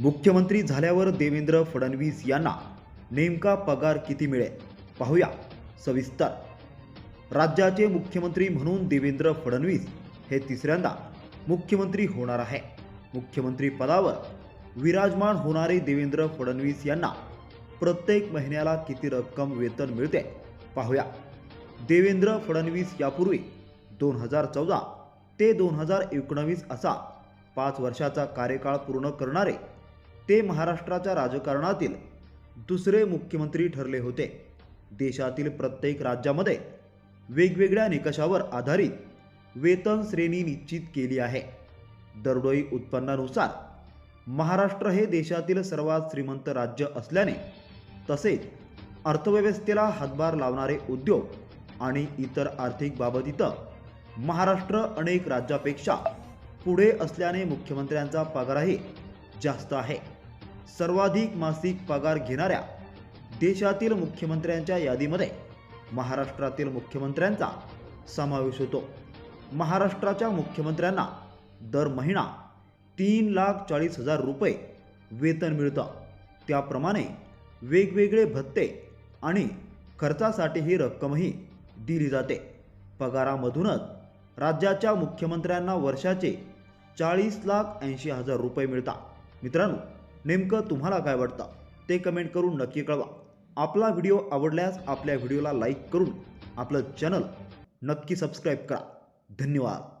मुख्यमंत्री झाल्यावर देवेंद्र फडणवीस यांना नेमका पगार किती मिळेल? पाहूया. सविस्तर. राज्याचे मुख्यमंत्री म्हणून देवेंद्र फडणवीस हे तिसऱ्यांदा मुख्यमंत्री होणार आहे. मुख्यमंत्री पदावर विराजमान होणारे देवेंद्र फडणवीस यांना प्रत्येक महिन्याला किती रक्कम वेतन मिळते? पाहूया. देवेंद्र फडणवीस यापूर्वी दोन हजार चौदा ते दोन हजार एकोणवीस असा पाच वर्षाचा कार्यकाळ पूर्ण करणारे ते महाराष्ट्राच्या राजकारणातील दुसरे मुख्यमंत्री ठरले होते. देशातील प्रत्येक राज्यामध्ये वेगवेगळ्या निकषावर आधारित वेतन श्रेणी निश्चित केली आहे. दरडोई उत्पन्नानुसार महाराष्ट्र हे देशातील सर्वात श्रीमंत राज्य असल्याने तसेच अर्थव्यवस्थेला हातभार लावणारे उद्योग आणि इतर आर्थिक बाबतीत महाराष्ट्र अनेक राज्यापेक्षा पुढे असल्याने मुख्यमंत्र्यांचा पगारही जास्त आहे. सर्वाधिक मासिक पगार घेणाऱ्या देशातील मुख्यमंत्र्यांच्या यादीमध्ये महाराष्ट्रातील मुख्यमंत्र्यांचा समावेश होतो. महाराष्ट्राच्या मुख्यमंत्र्यांना दर महिना तीन लाख चाळीस हजार रुपये वेतन मिळतं. त्याप्रमाणे वेगवेगळे भत्ते आणि खर्चासाठी ही रक्कमही दिली जाते. पगारामधूनच राज्याच्या मुख्यमंत्र्यांना वर्षाचे चाळीस लाख ऐंशी हजार रुपये मिळतात. मित्रांनो नेमकं तुम्हाला काय वाटतं? ते कमेंट करून नक्की कळवा. आपला व्हिडिओ आवडल्यास आपल्या व्हिडिओला लाईक करून आपलं चॅनल नक्की सबस्क्राईब करा. धन्यवाद.